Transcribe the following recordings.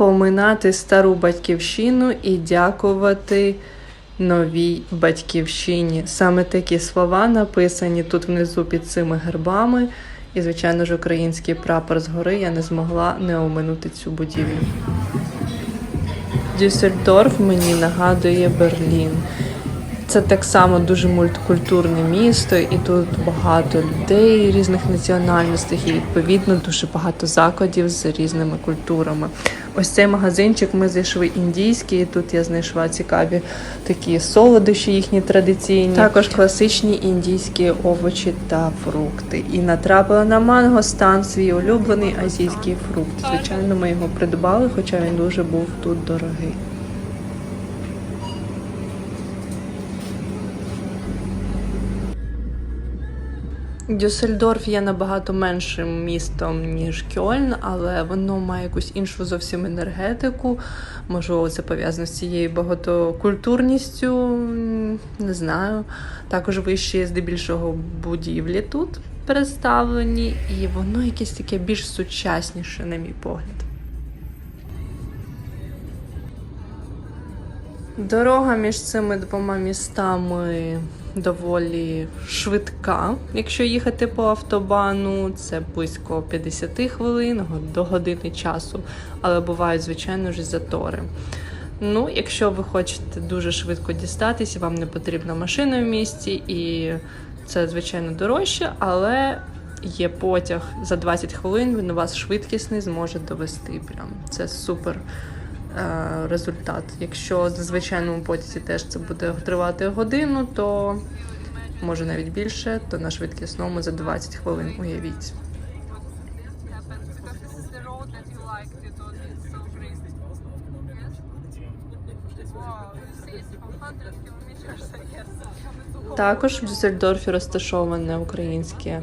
поминати стару батьківщину і дякувати новій батьківщині. Саме такі слова написані тут внизу під цими гербами. І, звичайно ж, український прапор згори я не змогла не оминути цю будівлю. Дюссельдорф мені нагадує Берлін. Це так само дуже мультикультурне місто, і тут багато людей різних національностей, і відповідно дуже багато закладів з різними культурами. Ось цей магазинчик ми зайшли індійський. Тут я знайшла цікаві такі солодощі, їхні традиційні, також класичні індійські овочі та фрукти. І натрапила на манго стан свій улюблений азійський фрукт. Звичайно, ми його придбали, хоча він дуже був тут дорогий. Дюссельдорф є набагато меншим містом, ніж Кьольн, але воно має якусь іншу зовсім енергетику. Можливо, це пов'язано з цією багатокультурністю, не знаю. Також вищі здебільшого будівлі тут представлені, і воно якесь таке більш сучасніше, на мій погляд. Дорога між цими двома містами доволі швидка. Якщо їхати по автобану, це близько 50 хвилин до години часу, але бувають, звичайно ж, затори. Ну, якщо ви хочете дуже швидко дістатися, вам не потрібна машина в місті, і це, звичайно, дорожче, але є потяг за 20 хвилин, він вас швидкісний зможе довести. Прям це супер результат. Якщо на звичайному потязі теж це буде тривати годину, то може навіть більше, то на швидкісному за 20 хвилин уявіть. Because this is the road that you liked, you thought it's so crazy. Yes? Wow, you see it's 100 kilometers, yes. Також в Дюссельдорфі розташоване українське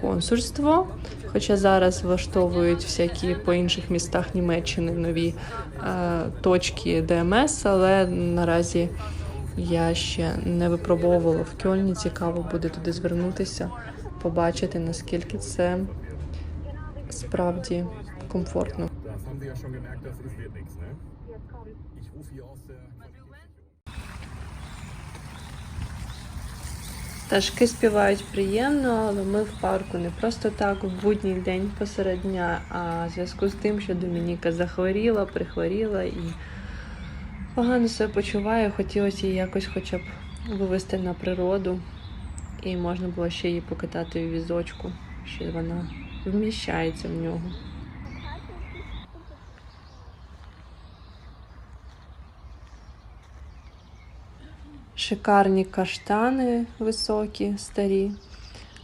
консульство. Хоча зараз влаштовують всякі по інших містах Німеччини нові е, точки ДМС, але наразі я ще не випробовувала в Кьольні. Цікаво буде туди звернутися, побачити наскільки це справді комфортно. Пташки співають приємно, але ми в парку не просто так в будній день посеред дня, а в зв'язку з тим, що Домініка захворіла, прихворіла і погано себе почуває. Хотілося її якось хоча б вивести на природу, і можна було ще її покатати в візочку, що вона вміщається в нього. Шикарні каштани високі, старі.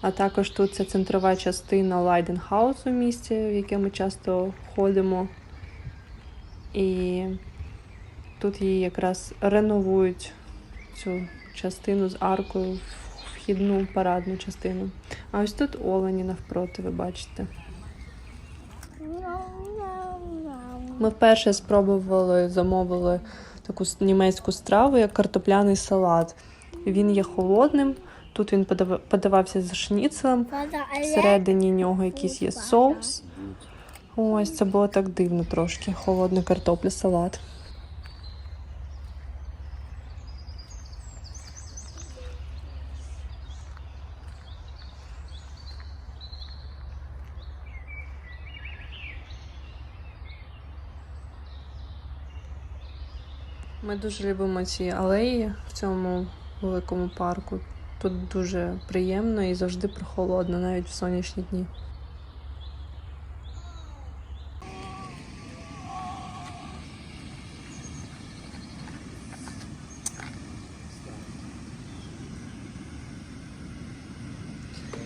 А також тут це центрова частина Лайденхаусу місця, в яке ми часто ходимо. І тут її якраз реновують цю частину з аркою, вхідну парадну частину. А ось тут олені навпроти, ви бачите. Ми вперше спробували, замовили таку німецьку страву, як картопляний салат. Він є холодним. Тут він подав- подавався з шніцелем. Всередині нього якийсь є соус. Ось це було так дивно трошки. Холодна картопля, салат. Ми дуже любимо ці алеї в цьому великому парку. Тут дуже приємно і завжди прохолодно, навіть в сонячні дні.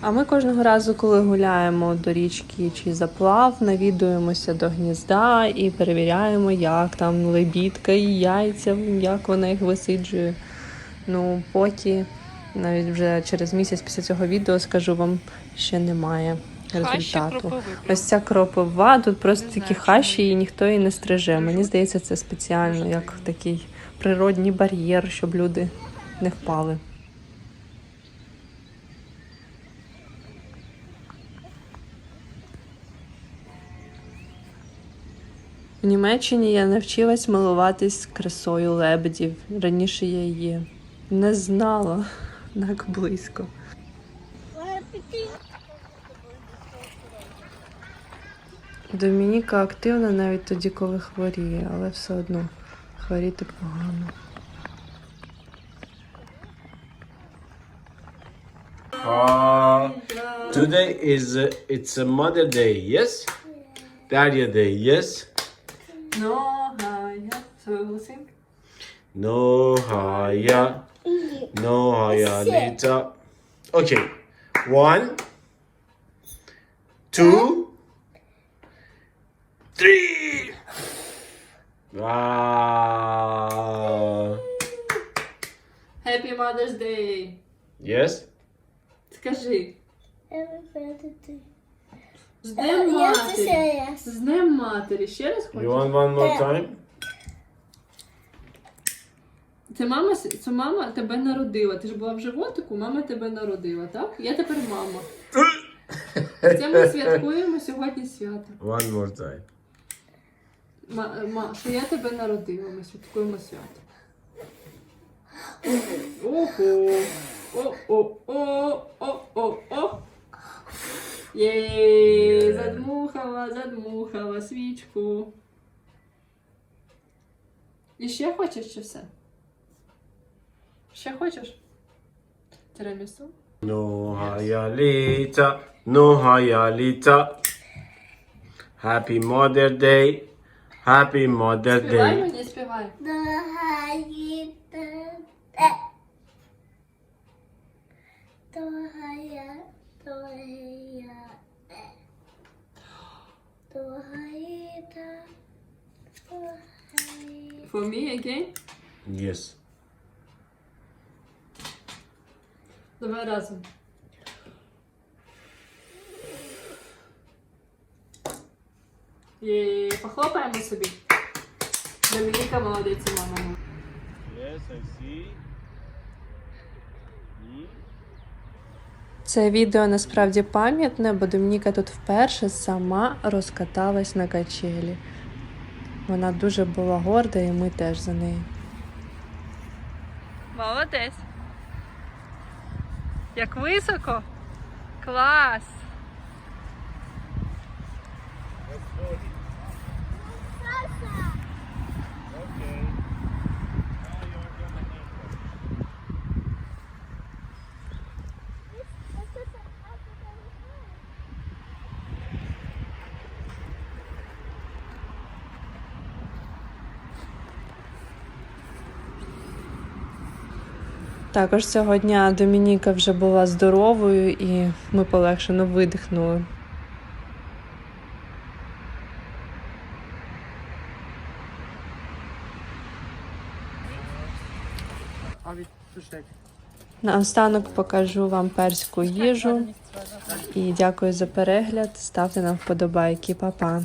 А ми кожного разу, коли гуляємо до річки чи заплав, навідуємося до гнізда і перевіряємо, як там лебідка і яйця, як вона їх висиджує. Ну, поки навіть вже через місяць після цього відео скажу вам, ще немає результату. Ось ця кропива, тут просто такі хащі, і ніхто її не стриже. Мені здається, це спеціально як такий природній бар'єр, щоб люди не впали. Німеччині я навчилась милуватись красою лебедів. Раніше я її не знала так близько. Домініка активна навіть тоді, коли хворіє, але все одно хворіти погано. Today is it's a Mother Day, yes? Daddy Day, yes? No, я согласен. No haya, no haya lita. Okay, one, two, three. Wow. Happy Mother's Day! Yes. Скажи. З Днем матері. yes. З Днем матері. Ще раз You хочеш? want one more time? Це мама, с- це мама тебе народила. Ти ж була в животику, мама тебе народила, так? Я тепер мама. Це ми святкуємо сьогодні свято. One more time. Ма, ма, що я тебе народила, ми святкуємо свято. Ого! О-о-о-о-о-о! Єй! Задмухала, задмухала свічку. І ще хочеш чи все? Ще хочеш? Тирамісу? Lita, no haya lita. Happy Mother Day. Happy Mother Співай Day. мені, співай. For me again? Yes. Давай разом. І похлопаємо собі. Домініка молодець, мама. Yes, I see. Це відео насправді пам'ятне, бо Домініка тут вперше сама розкаталась на качелі. Вона дуже була горда, і ми теж за нею. Молодець. Як високо? Клас! Також цього дня Домініка вже була здоровою і ми полегшено видихнули. Наостанок покажу вам перську їжу. І дякую за перегляд. Ставте нам вподобайки, Па-па.